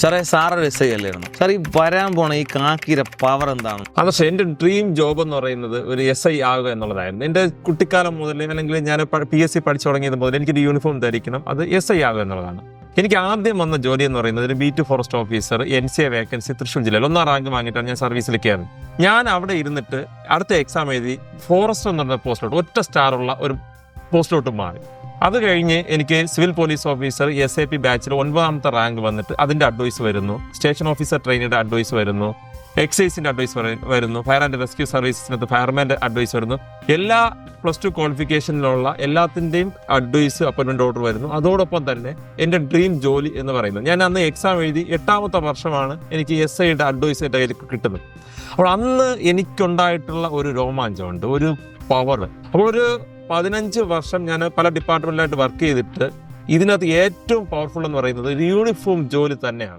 സാറേ സാറൊരു S I അല്ലായിരുന്നു സാർ ഈ വരാൻ പോണ ഈ കാക്കിയുടെ പവർ എന്താണ്? പക്ഷേ എന്റെ ഡ്രീം ജോബ് എന്ന് പറയുന്നത് ഒരു എസ് ഐ ആകുക എന്നുള്ളതായിരുന്നു. എന്റെ കുട്ടിക്കാലം മുതൽ അല്ലെങ്കിൽ ഞാൻ പി എസ് സി പഠിച്ചു തുടങ്ങിയത് മുതൽ എനിക്കൊരു യൂണിഫോം ധരിക്കണം. അത് എസ് ഐ ആകുക എന്നുള്ളതാണ്. എനിക്ക് ആദ്യം വന്ന ജോലി എന്ന് പറയുന്നത് ഒരു beat forest officer N C A vacancy Thrissur ജില്ലയിൽ ഒന്നാം റാങ്ക് വാങ്ങിയിട്ടാണ് ഞാൻ സർവീസിൽ കയറുന്നത്. ഞാൻ അവിടെ ഇരുന്നിട്ട് അടുത്ത എക്സാം എഴുതി ഫോറസ്റ്റ് എന്ന് പറഞ്ഞ പോസ്റ്റിലോട്ട് ഒറ്റ സ്റ്റാറുള്ള ഒരു പോസ്റ്റിലോട്ട് മാറി. അത് കഴിഞ്ഞ് എനിക്ക് civil police officer S A P ബാച്ചിൽ ഒൻപതാമത്തെ റാങ്ക് വന്നിട്ട് അതിന്റെ അഡ്വൈസ് വരുന്നു. സ്റ്റേഷൻ ഓഫീസർ ട്രെയിനിയുടെ അഡ്വൈസ് വരുന്നു. എക്സൈസിന്റെ അഡ്വൈസ് വരുന്നു. ഫയർ ആൻഡ് റെസ്ക്യൂ സർവീസിനകത്ത് ഫയർമാന്റെ അഡ്വൈസ് വരുന്നു. എല്ലാ പ്ലസ് ടു ക്വാളിഫിക്കേഷനിലുള്ള എല്ലാത്തിന്റെയും അഡ്വൈസ് അപ്പോയിൻമെന്റ് ഓർഡർ വരുന്നു. അതോടൊപ്പം തന്നെ എന്റെ ഡ്രീം ജോലി എന്ന് പറയുന്നത് ഞാൻ അന്ന് എക്സാം എഴുതി എട്ടാമത്തെ വർഷമാണ് എനിക്ക് എസ് ഐയുടെ അഡ്വൈസ് എന്റെ കയ്യിൽ കിട്ടുന്നത്. അപ്പോൾ അന്ന് എനിക്കുണ്ടായിട്ടുള്ള ഒരു രോമാഞ്ചമുണ്ട് ഒരു പവർ അപ്പോൾ ഒരു പതിനഞ്ച് വർഷം ഞാൻ പല ഡിപ്പാർട്ട്മെന്റിലായിട്ട് വർക്ക് ചെയ്തിട്ട് ഇതിനകത്ത് ഏറ്റവും പവർഫുൾ എന്ന് പറയുന്നത് ഒരു യൂണിഫോം ജോലി തന്നെയാണ്.